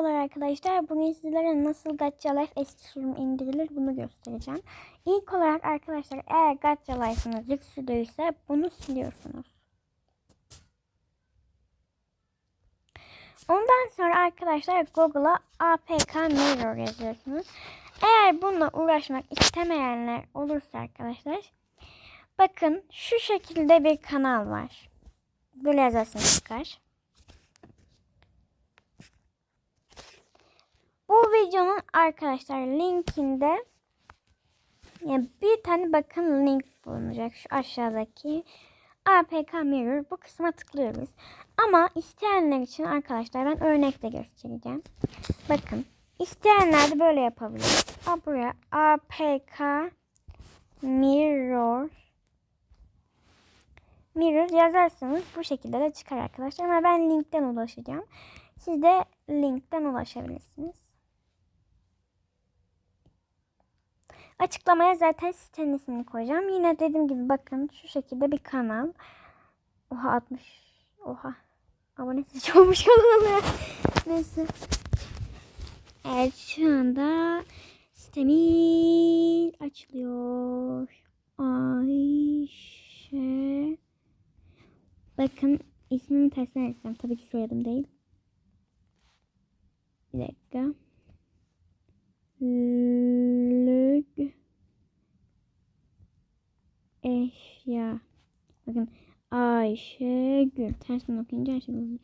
Merhabalar arkadaşlar. Bugün sizlere nasıl Gacha Life eski sürüm indirilir bunu göstereceğim. İlk olarak arkadaşlar eğer Gacha Life'ınız yüksülüyse bunu siliyorsunuz. Ondan sonra arkadaşlar Google'a APK Mirror yazıyorsunuz. Eğer bununla uğraşmak istemeyenler olursa arkadaşlar bakın şu şekilde bir kanal var. Böyle yazarsınız çıkar. Bu videonun arkadaşlar linkinde yani bir tane bakın link bulunacak şu aşağıdaki APK Mirror bu kısma tıklıyoruz. Ama isteyenler için arkadaşlar ben örnek de göstereceğim. Bakın isteyenler de böyle yapabilir. Aa, buraya APK Mirror Mirror yazarsanız bu şekilde de çıkar arkadaşlar. Ama ben linkten ulaşacağım. Siz de linkten ulaşabilirsiniz. Açıklamaya zaten sitenin ismini koyacağım. Yine dediğim gibi bakın şu şekilde bir kanal. Oha 60. Oha. Abonesi çok olmuş kanalı. Neyse. Evet şu anda sitemiz açılıyor. Ayşe. Bakın ismimi tersine yazacağım. Tabii ki soyadım değil. Bir dakika. Lüg eşya. Bakın Ayşegül. Tersten okuyunca Ayşegül.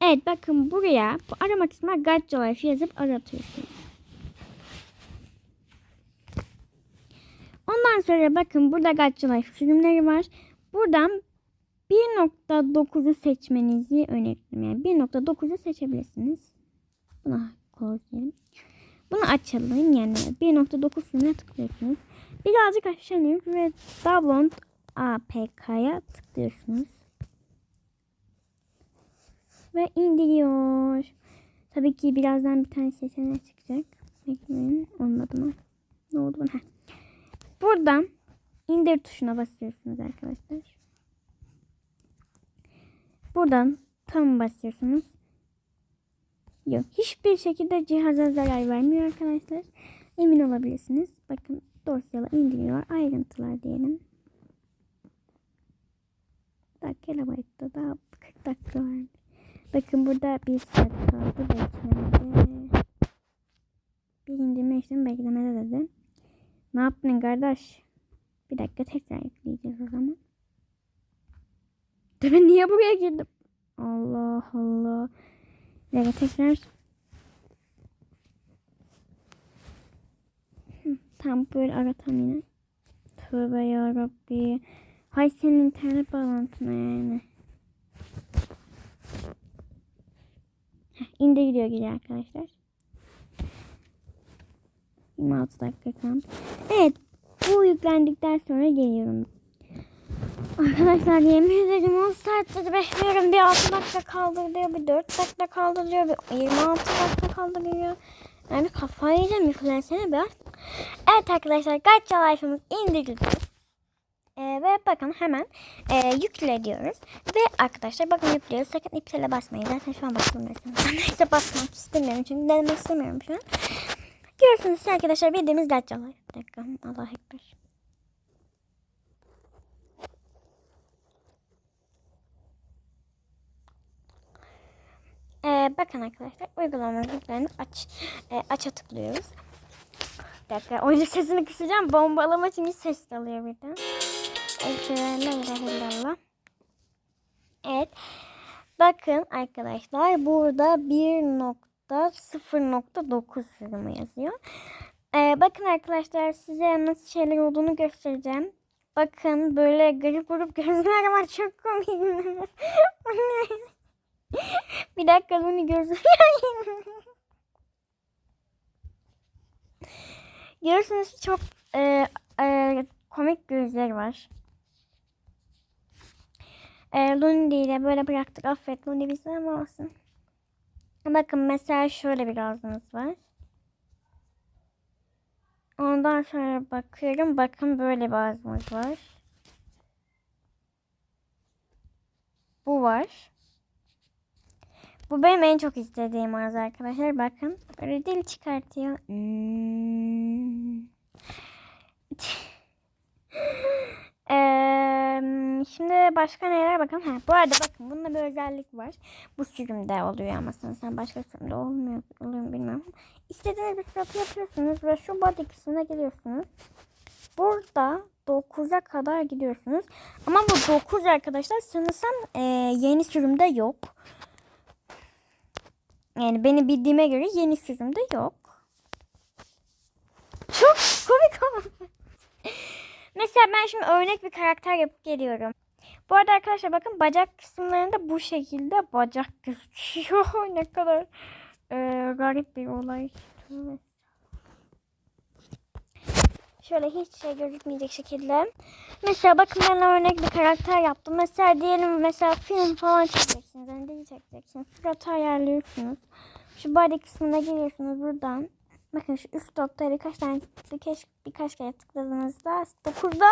Evet bakın buraya bu arama kısmına Gacha Life yazıp aratıyorsunuz. Ondan sonra bakın burada Gacha Life filmleri var. Buradan 1.9'u seçmenizi öneririm. Yani 1.9'u seçebilirsiniz. Buna koyayım. Bunu açalım yani 1.9 filmine tıklıyorsunuz. Birazcık aşağı iniyoruz ve Download APK'ya tıklıyorsunuz. Ve indiriyor. Tabii ki birazdan bir tane seçenek çıkacak. Bekleyin. Olmadı mı? Ne oldu? Heh. Buradan indir tuşuna basıyorsunuz arkadaşlar. Buradan tam basıyorsunuz. Yok. Hiçbir şekilde cihaza zarar vermiyor arkadaşlar. Emin olabilirsiniz. Bakın dosyalar indiriyor. Ayrıntılar diyelim. Dakika kilobaytta daha 40 dakika var. Bakın burada bir saat kaldı beklemede. Bir indirme işlemi beklemede dedi. Ne yaptın kardeş? Bir dakika tekrar ekleyeceğiz o zaman. Ben niye buraya girdim? Allah Allah. Bir tekrar. Tam böyle aratam yine. Tövbe yarabbi. Hay senin internet bağlantına yani. Heh, indi gidiyor gidiyor arkadaşlar. 26 dakika kaldı. Evet. Bu yüklendikten sonra geliyorum. Arkadaşlar yemin ederim 10 saattir bekliyorum. Bir 6 dakika kaldırıyor, bir 4 dakika kaldırıyor, bir 26 dakika kaldırıyor. Yani kafayı yiyeceğim yüklensene be. Evet arkadaşlar Gacha Life'ımız indirildi. Ee, ve bakın hemen e, yükle diyoruz. Ve arkadaşlar bakın yüklüyoruz. Sakın iptale basmayın. Zaten şu an basmıyorsunuz. Ben neyse basmak istemiyorum. Çünkü denemek istemiyorum şu an. Görüyorsunuz ki arkadaşlar bildiğimiz Life. Bir dakika. Allah ekber. Ee, bakın arkadaşlar uygulamanın linklerini aç e, aç'a tıklıyoruz. Bir dakika oyunun sesini kısacağım. Bombalama çünkü ses alıyor birden. Evet. Bakın arkadaşlar burada 1.0.9 sürümü yazıyor. Ee, bakın arkadaşlar size nasıl şeyler olduğunu göstereceğim. Bakın böyle garip grup gözler var çok komik. Bir dakika bunu gözüm. Görüyorsunuz çok e, e, komik gözler var. E, Lundi ile böyle bıraktık. Affet Lundi bizi ama olsun. Bakın mesela şöyle bir ağzınız var. Ondan sonra bakıyorum. Bakın böyle bir ağzımız var. Bu var. Bu benim en çok istediğim arz arkadaşlar. Bakın. Böyle dil çıkartıyor. Hmm. Başka neler bakalım. Ha, bu arada bakın bunda bir özellik var. Bu sürümde oluyor ama sanırsam başka sürümde olmuyor. Oluyor mu bilmiyorum. İstediğiniz bir suratı yapıyorsunuz ve şu body kısmına geliyorsunuz. Burada 9'a kadar gidiyorsunuz. Ama bu 9 arkadaşlar sanırsam eee, yeni sürümde yok. Yani beni bildiğime göre yeni sürümde yok. Çok komik oldu. Mesela ben şimdi örnek bir karakter yapıp geliyorum. Bu arada arkadaşlar bakın bacak kısımlarında bu şekilde bacak gözüküyor. ne kadar eee, garip bir olay. Şöyle hiç şey gözükmeyecek şekilde. Mesela bakın ben örnek bir karakter yaptım. Mesela diyelim mesela film falan çekeceksiniz. Yani dizi çekeceksiniz. Suratı ayarlıyorsunuz. Şu body kısmına geliyorsunuz buradan. Bakın şu üst noktaya birkaç tane birkaç, birkaç kere tıkladığınızda 9'da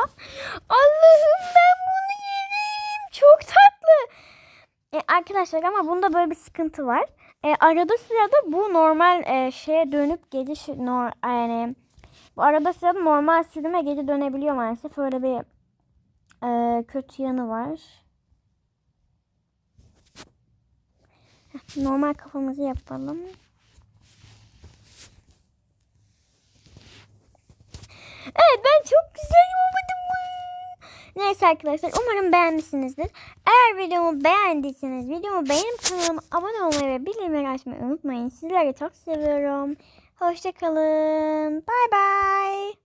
Allah'ım ben bunu. Çok tatlı. E, arkadaşlar ama bunda böyle bir sıkıntı var. E, arada sırada bu normal e, şeye dönüp geri şu- nor, yani bu arada sırada normal sürüme geri dönebiliyor maalesef. Öyle bir e, kötü yanı var. Normal kafamızı yapalım. Evet ben çok güzel yapamadım? Neyse arkadaşlar umarım beğenmişsinizdir. Eğer videomu beğendiyseniz videomu beğenip kanalıma abone olmayı ve bildirimleri açmayı unutmayın. Sizleri çok seviyorum. Hoşçakalın. Bay bay.